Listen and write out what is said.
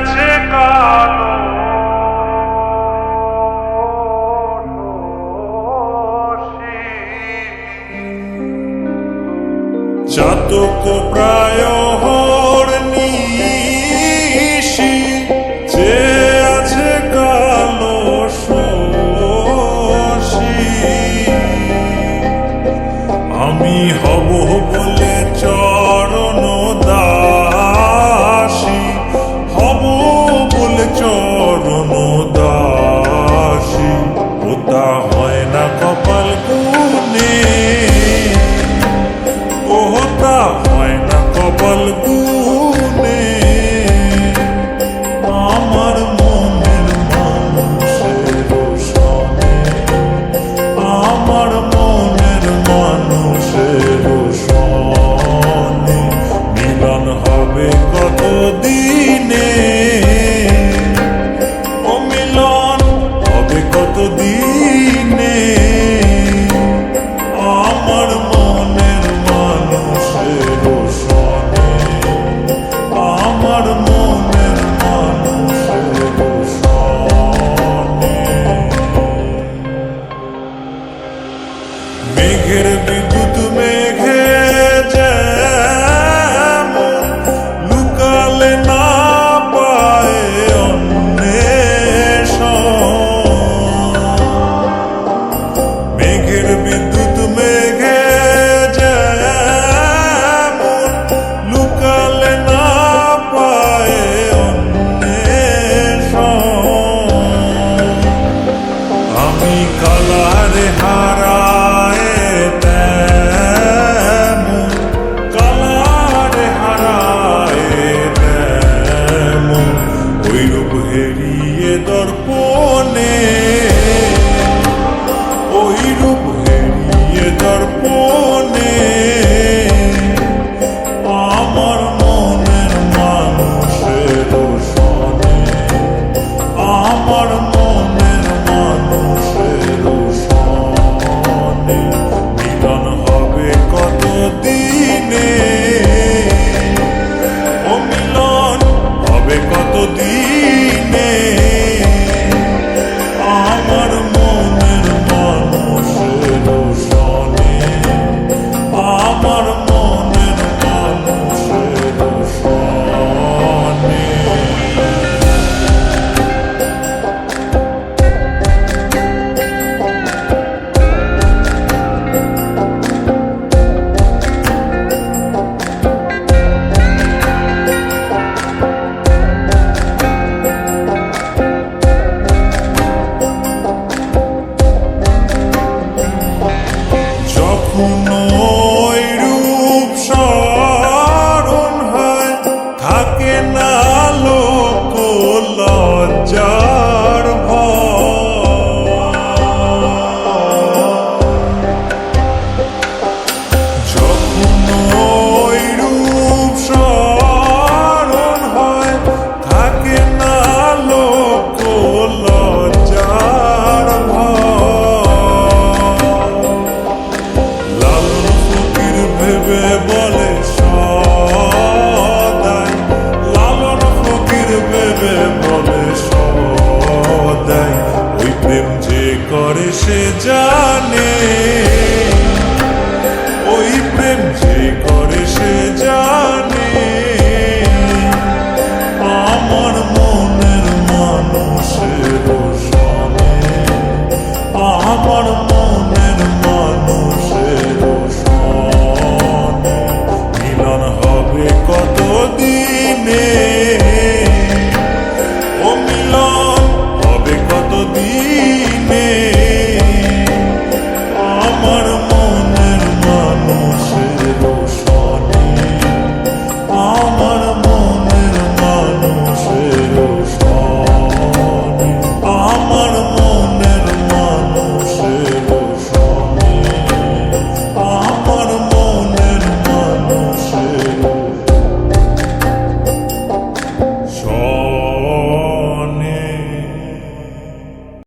গেছে কালো। চাতক প্রায় 大会。মেঘের বিদ্যুৎ মেঘে লুকালে না পায় অন্বেষ মেঘের বিদ্যুৎ মেঘে লুকালে না পায় অন্বেষ আমি কালারে হা